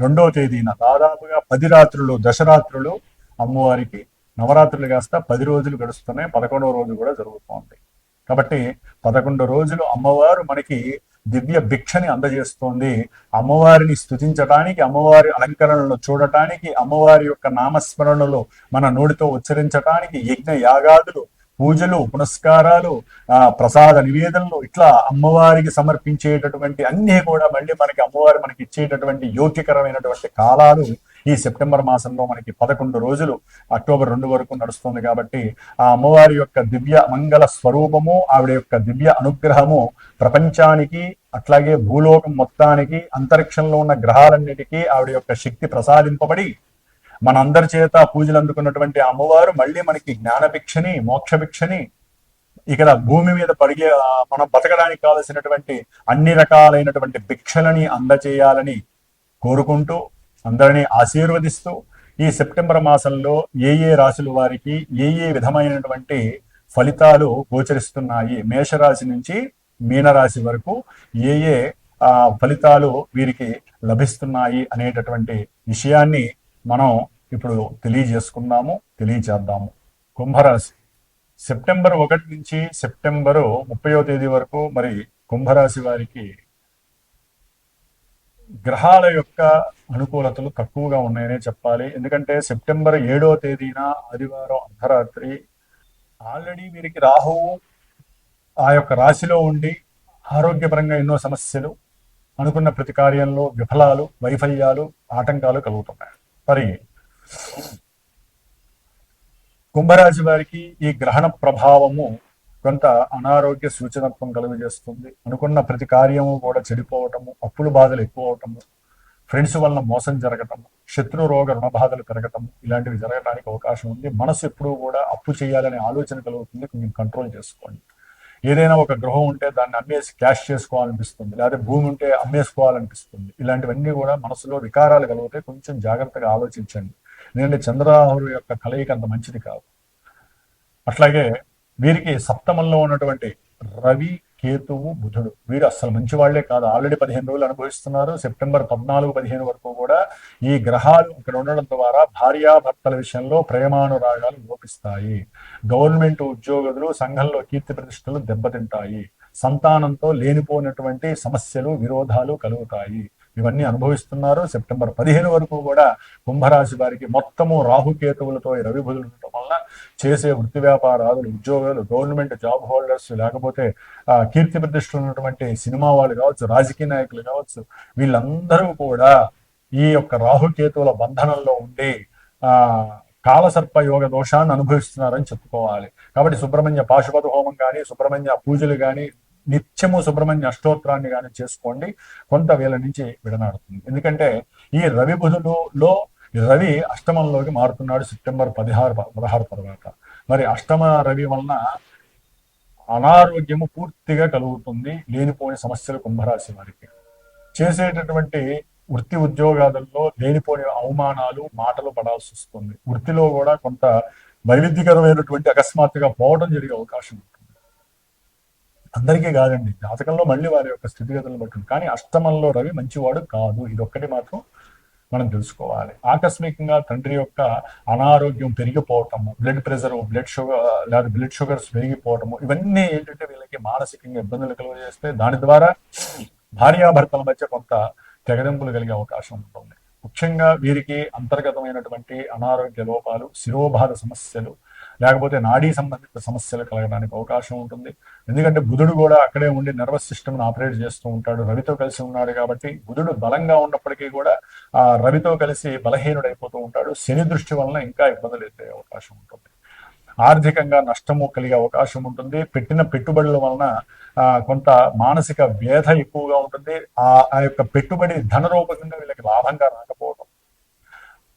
రెండవ తేదీన దాదాపుగా పది రాత్రులు దశరాత్రులు అమ్మవారికి నవరాత్రులు కాస్త పది రోజులు గడుస్తున్నాయి. పదకొండవ రోజు కూడా జరుగుతోంది. కాబట్టి పదకొండు రోజులు అమ్మవారు మనకి దివ్య భిక్షని అందజేస్తోంది. అమ్మవారిని స్తుతించటానికి అమ్మవారి అలంకరణలు చూడటానికి అమ్మవారి యొక్క నామస్మరణలు మన నోటితో ఉచ్చరించటానికి యజ్ఞ యాగాదులు పూజలు పునస్కారాలు ఆ ప్రసాద నివేదనలు ఇట్లా అమ్మవారికి సమర్పించేటటువంటి అన్నీ కూడా మళ్ళీ మనకి అమ్మవారు మనకి ఇచ్చేటటువంటి యోగ్యకరమైనటువంటి కాలాలు ఈ సెప్టెంబర్ మాసంలో మనకి పదకొండు రోజులు అక్టోబర్ రెండు వరకు నడుస్తుంది కాబట్టి ఆ అమ్మవారి యొక్క దివ్య మంగళ స్వరూపము ఆవిడ యొక్క దివ్య అనుగ్రహము ప్రపంచానికి అట్లాగే భూలోకం మొత్తానికి అంతరిక్షంలో ఉన్న గ్రహాలన్నిటికీ ఆవిడ యొక్క శక్తి ప్రసాదింపబడి మనందరి చేత పూజలు అందుకున్నటువంటి అమ్మవారు మళ్ళీ మనకి జ్ఞానభిక్షని మోక్షభిక్షని ఇక్కడ భూమి మీద పరిగే మనం బతకడానికి కావలసినటువంటి అన్ని రకాలైనటువంటి భిక్షలని అందచేయాలని కోరుకుంటూ అందరినీ ఆశీర్వదిస్తూ ఈ సెప్టెంబర్ మాసంలో ఏ ఏ రాశుల వారికి ఏ ఏ విధమైనటువంటి ఫలితాలు గోచరిస్తున్నాయి మేషరాశి నుంచి మీనరాశి వరకు ఏ ఏ ఆ, ఫలితాలు వీరికి లభిస్తున్నాయి అనేటటువంటి విషయాన్ని మనం ఇప్పుడు తెలియజేసుకుందాము తెలియజేద్దాము. కుంభరాశి. సెప్టెంబర్ ఒకటి నుంచి సెప్టెంబరు ముప్పయో తేదీ వరకు మరి కుంభరాశి వారికి గ్రహాల యొక్క అనుకూలతలు తక్కువగా ఉన్నాయనే చెప్పాలి. ఎందుకంటే సెప్టెంబర్ ఏడో తేదీన ఆదివారం అర్ధరాత్రి ఆల్రెడీ వీరికి రాహువు ఆ యొక్క రాశిలో ఉండి ఆరోగ్యపరంగా ఎన్నో సమస్యలు అనుకున్న ప్రతి కార్యంలో విఫలాలు వైఫల్యాలు ఆటంకాలు కలుగుతున్నాయి. మరి కుంభరాశి వారికి ఈ గ్రహణ ప్రభావము కొంత అనారోగ్య సూచనత్వం కలుగజేస్తుంది. అనుకున్న ప్రతి కార్యము కూడా చెడిపోవటము అప్పులు బాధలు ఎక్కువ అవటము ఫ్రెండ్స్ వలన మోసం జరగటము శత్రు రోగ రుణ బాధలు పెరగటము ఇలాంటివి జరగడానికి అవకాశం ఉంది. మనసు ఎప్పుడూ కూడా అప్పు చేయాలనే ఆలోచన కలుగుతుంది. కొంచెం కంట్రోల్ చేసుకోండి. ఏదైనా ఒక గృహం ఉంటే దాన్ని అమ్మేసి క్యాష్ చేసుకోవాలనిపిస్తుంది. లేదా భూమి ఉంటే అమ్మేసుకోవాలనిపిస్తుంది. ఇలాంటివన్నీ కూడా మనసులో వికారాలు కలిగితే కొంచెం జాగ్రత్తగా ఆలోచించండి. ఎందుకంటే చంద్రరాహుడు యొక్క కలయిక అంత మంచిది కాదు. అట్లాగే వీరికి సప్తమంలో ఉన్నటువంటి రవి కేతువు బుధుడు వీరు అస్సలు మంచి వాళ్ళే కాదు. ఆల్రెడీ పదిహేను రోజులు అనుభవిస్తున్నారు. సెప్టెంబర్ పద్నాలుగు పదిహేను వరకు కూడా ఈ గ్రహాలు ఇక్కడ ఉండడం ద్వారా భార్యాభర్తల విషయంలో ప్రేమానురాగాలు లోపిస్తాయి. గవర్నమెంట్ ఉద్యోగులు సంఘంలో కీర్తి ప్రతిష్టలు దెబ్బతింటాయి. సంతానంతో లేనిపోయినటువంటి సమస్యలు విరోధాలు కలుగుతాయి. ఇవన్నీ అనుభవిస్తున్నారు. సెప్టెంబర్ పదిహేను వరకు కూడా కుంభరాశి వారికి మొత్తము రాహుకేతువులతో రవి బుధులు ఉండటం వలన చేసే వృత్తి వ్యాపారాలు ఉద్యోగాలు గవర్నమెంట్ జాబ్ హోల్డర్స్ లేకపోతే ఆ, కీర్తి ప్రతిష్టలు ఉన్నటువంటి సినిమా వాళ్ళు కావచ్చు రాజకీయ నాయకులు కావచ్చు వీళ్ళందరూ కూడా ఈ యొక్క రాహుకేతువుల బంధనంలో ఉండి ఆ కాలసర్ప యోగ దోషాన్ని అనుభవిస్తున్నారని చెప్పుకోవాలి. కాబట్టి సుబ్రహ్మణ్య పాశుపత హోమం కానీ సుబ్రహ్మణ్య పూజలు కానీ నిత్యము సుబ్రహ్మణ్య అష్టోత్తరాన్ని కానీ చేసుకోండి కొంత వేల నుంచి విడనాడుతుంది. ఎందుకంటే ఈ రవి బుధులులో రవి అష్టమంలోకి మారుతున్నాడు సెప్టెంబర్ పదిహారు పదహారు తర్వాత. మరి అష్టమ రవి వలన అనారోగ్యము పూర్తిగా కలుగుతుంది లేనిపోని సమస్యలు కుంభరాశి వారికి. చేసేటటువంటి వృత్తి ఉద్యోగాలలో లేనిపోని అవమానాలు మాటలు పడాల్సి వస్తుంది. వృత్తిలో కూడా కొంత వైవిధ్యకరమైనటువంటి అకస్మాత్తుగా పోవడం జరిగే అవకాశం ఉంటుంది. అందరికీ కాదండి. జాతకంలో మళ్ళీ వారి యొక్క స్థితిగతులను బట్టి కానీ అష్టమంలో రవి మంచివాడు కాదు. ఇది ఒక్కటి మాత్రం మనం తెలుసుకోవాలి. ఆకస్మికంగా తండ్రి యొక్క అనారోగ్యం పెరిగిపోవటము బ్లడ్ ప్రెషర్ బ్లడ్ షుగర్ లేదా బ్లడ్ షుగర్స్ పెరిగిపోవటము ఇవన్నీ ఏంటంటే వీళ్ళకి మానసికంగా ఇబ్బందులు కలుగజేస్తే దాని ద్వారా భార్యాభర్తల మధ్య కొంత తెగదెంపులు కలిగే అవకాశం ఉంటుంది. ముఖ్యంగా వీరికి అంతర్గతమైనటువంటి అనారోగ్య లోపాలు శిరోబాధ సమస్యలు లేకపోతే నాడీ సంబంధిత సమస్యలు కలగడానికి అవకాశం ఉంటుంది. ఎందుకంటే బుధుడు కూడా అక్కడే ఉండి నర్వస్ సిస్టమ్ని ఆపరేట్ చేస్తూ ఉంటాడు. రవితో కలిసి ఉన్నాడు కాబట్టి బుధుడు బలంగా ఉన్నప్పటికీ కూడా ఆ రవితో కలిసి బలహీనుడైపోతూ ఉంటాడు. శని దృష్టి వలన ఇంకా ఇబ్బందులు ఎదురయ్యే అవకాశం ఉంటుంది. ఆర్థికంగా నష్టము కలిగే అవకాశం ఉంటుంది. పెట్టిన పెట్టుబడుల వలన ఆ, కొంత మానసిక వ్యధ ఎక్కువగా ఉంటుంది. ఆ ఆ యొక్క పెట్టుబడి ధనరూపకంగా వీళ్ళకి లాభంగా రాకపోవడం.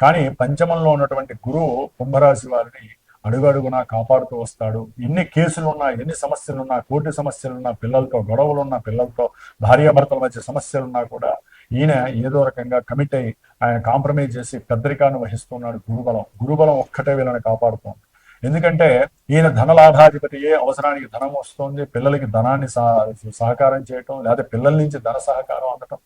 కానీ పంచమంలో ఉన్నటువంటి గురువు కుంభరాశి వారిని అడుగడుగునా కాపాడుతూ వస్తాడు. ఎన్ని కేసులున్నా ఎన్ని సమస్యలున్నా కోర్టు సమస్యలున్నా పిల్లలతో గొడవలున్నా పిల్లలతో భార్యాభర్తల మధ్య సమస్యలున్నా కూడా ఈయన ఏదో రకంగా కమిట్ అయి ఆయన కాంప్రమైజ్ చేసి పెద్దరికాన్ని వహిస్తున్నాడు గురుబలం. గురుబలం ఒక్కటే వీళ్ళని కాపాడుతోంది. ఎందుకంటే ఈయన ధనలాభాధిపతియే అవసరానికి ధనం వస్తుంది పిల్లలకి ధనాన్ని సహ- సహకారం చేయటం లేదా పిల్లల నుంచి ధన సహకారం అందటం.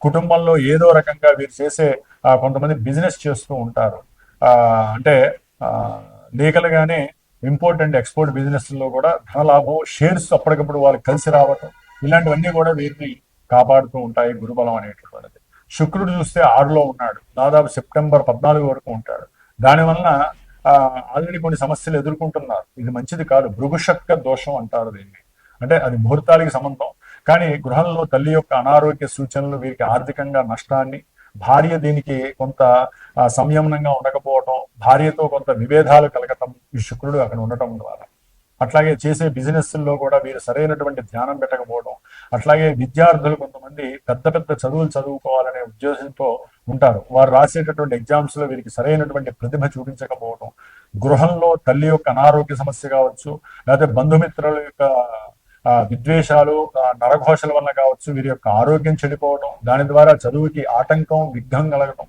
కుటుంబంలో ఏదో రకంగా వీరు చేసే కొంతమంది బిజినెస్ చేస్తూ ఉంటారు. ఆ, అంటే లీగల్గానే ఇంపోర్ట్ అండ్ ఎక్స్పోర్ట్ బిజినెస్లో కూడా ధనలాభం షేర్స్ అప్పటికప్పుడు వాళ్ళకి కలిసి రావటం ఇలాంటివన్నీ కూడా వీరిని కాపాడుతూ ఉంటాయి గురుబలం అనేటటువంటిది. శుక్రుడు చూస్తే ఆరులో ఉన్నాడు. దాదాపు సెప్టెంబర్ పద్నాలుగు వరకు ఉంటాడు. దానివల్ల ఆల్రెడీ కొన్ని సమస్యలు ఎదుర్కొంటున్నారు. ఇది మంచిది కాదు. భృగుశక్క దోషం అంటారు దీన్ని. అంటే అది ముహూర్తాలకి సంబంధం. కానీ గృహంలో తల్లి యొక్క అనారోగ్య సూచనలు వీరికి ఆర్థికంగా నష్టాన్ని భార్య దీనికి కొంత సంయమనంగా ఉండకపోవటం భార్యతో కొంత విభేదాలు కలగటం ఈ శుక్రుడు అక్కడ ఉండటం ద్వారా. అట్లాగే చేసే బిజినెస్లో కూడా వీరు సరైనటువంటి ధ్యానం పెట్టకపోవడం అట్లాగే విద్యార్థులు కొంతమంది పెద్ద పెద్ద చదువులు చదువుకోవాలనే ఉద్దేశంతో ఉంటారు. వారు రాసేటటువంటి ఎగ్జామ్స్లో వీరికి సరైనటువంటి ప్రతిభ చూపించకపోవడం గృహంలో తల్లి యొక్క అనారోగ్య సమస్య కావచ్చు లేకపోతే బంధుమిత్రుల యొక్క విద్వేషాలు నరఘోషల వల్ల కావచ్చు వీరి యొక్క ఆరోగ్యం చెడిపోవడం దాని ద్వారా చదువుకి ఆటంకం విఘ్నం కలగటం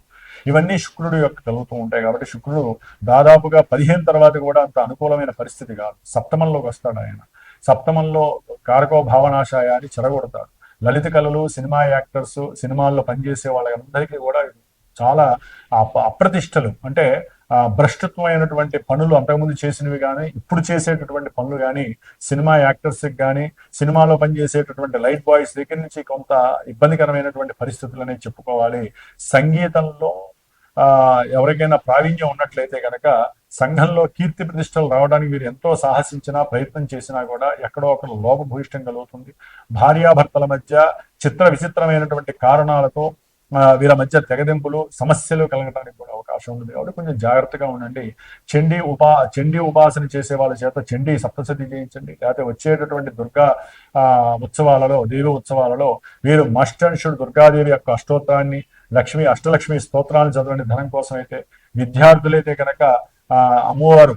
ఇవన్నీ శుక్రుడు యొక్క కలుగుతూ ఉంటాయి కాబట్టి శుక్రుడు దాదాపుగా పదిహేను తర్వాత కూడా అంత అనుకూలమైన పరిస్థితి కాదు. సప్తమంలోకి వస్తాడు ఆయన. సప్తమంలో కారకో భావనాశాయాన్ని చెడగొడతాడు లలిత కళలు సినిమా యాక్టర్స్ సినిమాల్లో పనిచేసే వాళ్ళందరికీ కూడా చాలా అప- అప్రతిష్టలు. అంటే భ్రష్టత్వమైనటువంటి పనులు అంతకుముందు చేసినవి కానీ ఇప్పుడు చేసేటటువంటి పనులు కానీ సినిమా యాక్టర్స్ కానీ సినిమాలో పనిచేసేటటువంటి లైట్ బాయ్స్ దగ్గర నుంచి కొంత ఇబ్బందికరమైనటువంటి పరిస్థితులు అనేది చెప్పుకోవాలి. సంగీతంలో ఆ ఎవరికైనా ప్రావీణ్యం ఉన్నట్లయితే కనుక సంఘంలో కీర్తి ప్రతిష్టలు రావడానికి వీరు ఎంతో సాహసించినా ప్రయత్నం చేసినా కూడా ఎక్కడో ఒక లోపభూయిష్టం కలుగుతుంది. భార్యాభర్తల మధ్య చిత్ర విచిత్రమైనటువంటి కారణాలతో వీళ్ళ మధ్య తెగదెంపులు సమస్యలు కలగడానికి కూడా అవకాశం ఉంది. కాబట్టి కొంచెం జాగ్రత్తగా ఉండండి. చండీ ఉపా చండీ ఉపాసన చేసే వాళ్ళ చేత చండీ సప్తశతి చేయించండి లేకపోతే వచ్చేటటువంటి దుర్గా ఆ, ఉత్సవాలలో దేవి ఉత్సవాలలో వీరు షుడ్ దుర్గాదేవి యొక్క అష్టోత్తరాన్ని లక్ష్మి అష్టలక్ష్మి స్తోత్రాన్ని చదవండి ధనం కోసం అయితే విద్యార్థులైతే కనుక ఆ, అమ్మవారు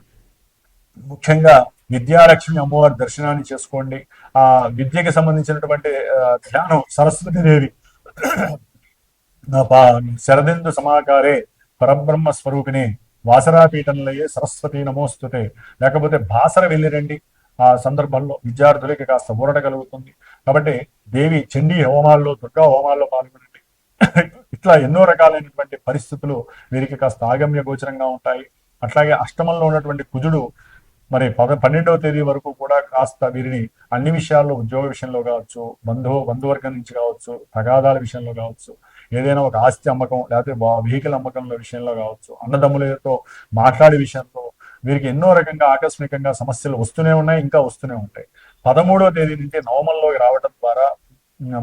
ముఖ్యంగా విద్యాలక్ష్మి అమ్మవారి దర్శనాన్ని చేసుకోండి. ఆ విద్యకి సంబంధించినటువంటి ధ్యానం సరస్వతి దేవి శరదిందు సమాకారే పరబ్రహ్మ స్వరూపిణి వాసరాపీఠంలయే సరస్వతి నమోస్తుతే. లేకపోతే బాసర వెళ్ళిరండి ఆ సందర్భంలో విద్యార్థులకి కాస్త ఊరట కలుగుతుంది. కాబట్టి దేవి చండీ హోమాల్లో దుర్గా హోమాల్లో పాల్గొనండి. ఇట్లా ఎన్నో రకాలైనటువంటి పరిస్థితులు వీరికి కాస్త ఆగమ్య గోచరంగా ఉంటాయి. అట్లాగే అష్టమంలో ఉన్నటువంటి కుజుడు మరి పద పన్నెండవ తేదీ వరకు కూడా కాస్త వీరిని అన్ని విషయాల్లో ఉద్యోగ విషయంలో కావచ్చు బంధువు బంధువర్గం నుంచి కావచ్చు తగాదాల విషయంలో కావచ్చు ఏదైనా ఒక ఆస్తి అమ్మకం లేకపోతే వెహికల్ అమ్మకంలో విషయంలో కావచ్చు అన్నదమ్ములతో మాట్లాడే విషయంలో వీరికి ఎన్నో రకంగా ఆకస్మికంగా సమస్యలు వస్తూనే ఉన్నాయి ఇంకా వస్తూనే ఉంటాయి. పదమూడవ తేదీ నుంచి నవమంలోకి రావడం ద్వారా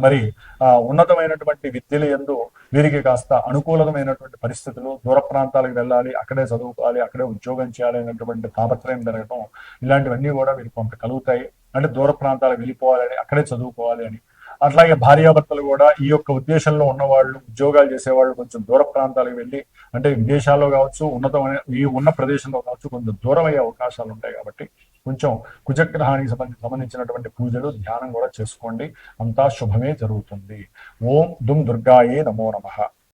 మరి ఆ ఉన్నతమైనటువంటి విద్యలు ఎందు వీరికి కాస్త అనుకూలమైనటువంటి పరిస్థితులు దూర ప్రాంతాలకు వెళ్ళాలి అక్కడే చదువుకోవాలి అక్కడే ఉద్యోగం చేయాలి అనేటువంటి తాపత్రయం జరగడం ఇలాంటివన్నీ కూడా వీరికి కొంత కలుగుతాయి. అంటే దూర ప్రాంతాలకు వెళ్ళిపోవాలని అక్కడే చదువుకోవాలి అని. అట్లాగే భార్యాభర్తలు కూడా ఈ యొక్క ఉద్దేశంలో ఉన్నవాళ్ళు ఉద్యోగాలు చేసేవాళ్ళు కొంచెం దూర ప్రాంతాలకు వెళ్ళి అంటే విదేశాల్లో కావచ్చు ఉన్నతమైన ఈ ఉన్న ప్రదేశంలో కావచ్చు కొంచెం దూరం అయ్యే అవకాశాలు ఉంటాయి కాబట్టి కొంచెం కుజగ్రహానికి సంబంధించి సంబంధించినటువంటి పూజలు ధ్యానం కూడా చేసుకోండి. అంతా శుభమే జరుగుతుంది. ఓం దుమ్ దుర్గాయే నమో నమః.